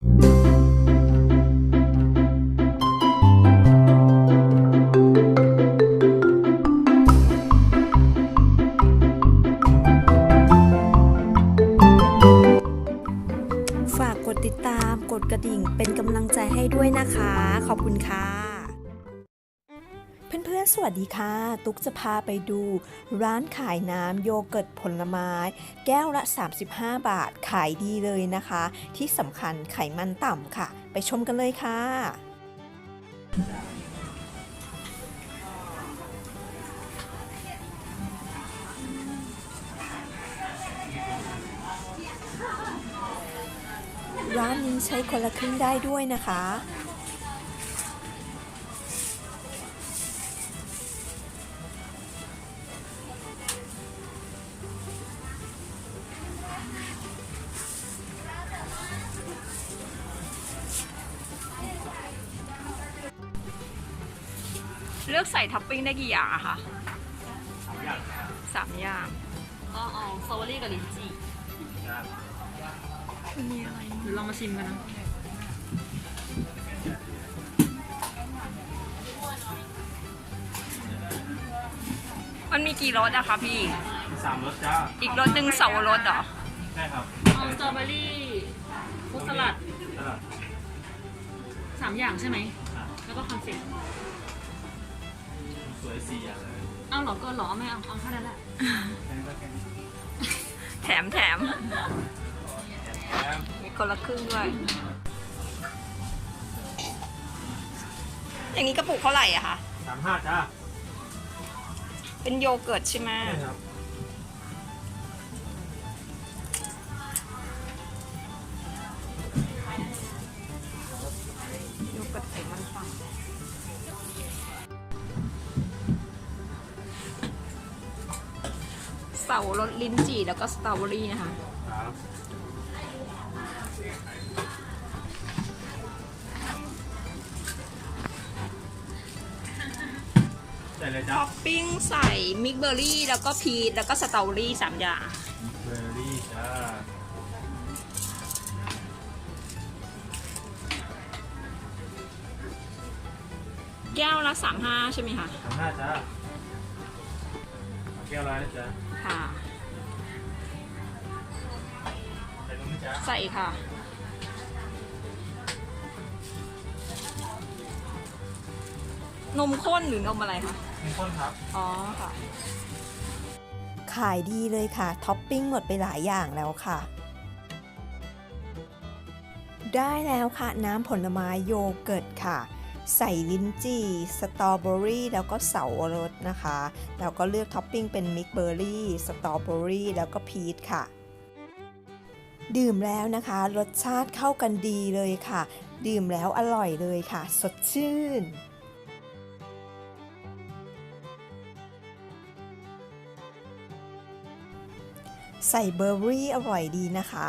ฝากกดติดตาม กดกระดิ่งเป็นกำลังใจให้ด้วยนะคะ ขอบคุณค่ะ สวัสดีค่ะ ตุ๊กจะพาไปดู ร้านขายน้ำโยเกิร์ตผลไม้ แก้วละ 35 บาทขายดีเลยนะคะ ที่สำคัญไขมันต่ำค่ะ ไปชมกันเลยค่ะ ร้านนี้ใช้คนละครึ่งได้ด้วยนะคะ เลือกใส่ท็อปปิ้งได้กี่อย่างอะคะอย่างสามอย่างก็เอาสตรอเบอรี่กับลิ้นจี่ครับมีอะไรหรือลองมาชิมกันนะมันมีกี่รสอะคะพี่มีสามรสจ้าอีกรสหนึ่งเสาวรสเหรอ ใช่ครับเอาสตรอเบอรี่ฟรุตสลัดสลัดสามอย่างใช่ไหมอะแล้วก็คอนเฟกต์ สวยสี่อย่างเลยเอาเหรอก็เหรอไม่เอาเอาเท่านั้นแหละแค่นี้ก็แค่นี้แถมแถม แถมมีคนละครึ่งด้วย อย่างนี้กระปุกเท่าไหร่อะคะสามห้าจ้าเป็นโยเกิร์ตใช่ไหม ใช่ครับ เสาวรสลิ้นจี่แล้วก็สตรอเบอรี่นะคะครับใส่เลยจ้าท็อปปิ้งใส่มิกเบอร์รี่แล้วก็พีชแล้วก็สตรอเบอรี่สามอย่างเบอร์รี่จ้าแก้วละสามห้าใช่ไหมคะสามห้าจ้าเอาแก้วอะไรนะจ้า ค่ะใส่นมไหมจ้าใส่ค่ะ นมข้นหรือนมอะไรคะมีข้นครับ อ๋อค่ะ ขายดีเลยค่ะ ท็อปปิ้งหมดไปหลายอย่างแล้วค่ะ ได้แล้วค่ะ น้ำผลไม้โยเกิร์ตค่ะ ใส่ลิ้นจี่สตรอเบอรี่แล้วก็เสาวรสนะคะ แล้วก็เลือกท็อปปิ้งเป็นมิกเบอร์รี่สตรอเบอรี่แล้วก็พีชค่ะ ดื่มแล้วนะคะ รสชาติเข้ากันดีเลยค่ะ ดื่มแล้วอร่อยเลยค่ะ สดชื่นใส่เบอร์รี่อร่อยดีนะคะ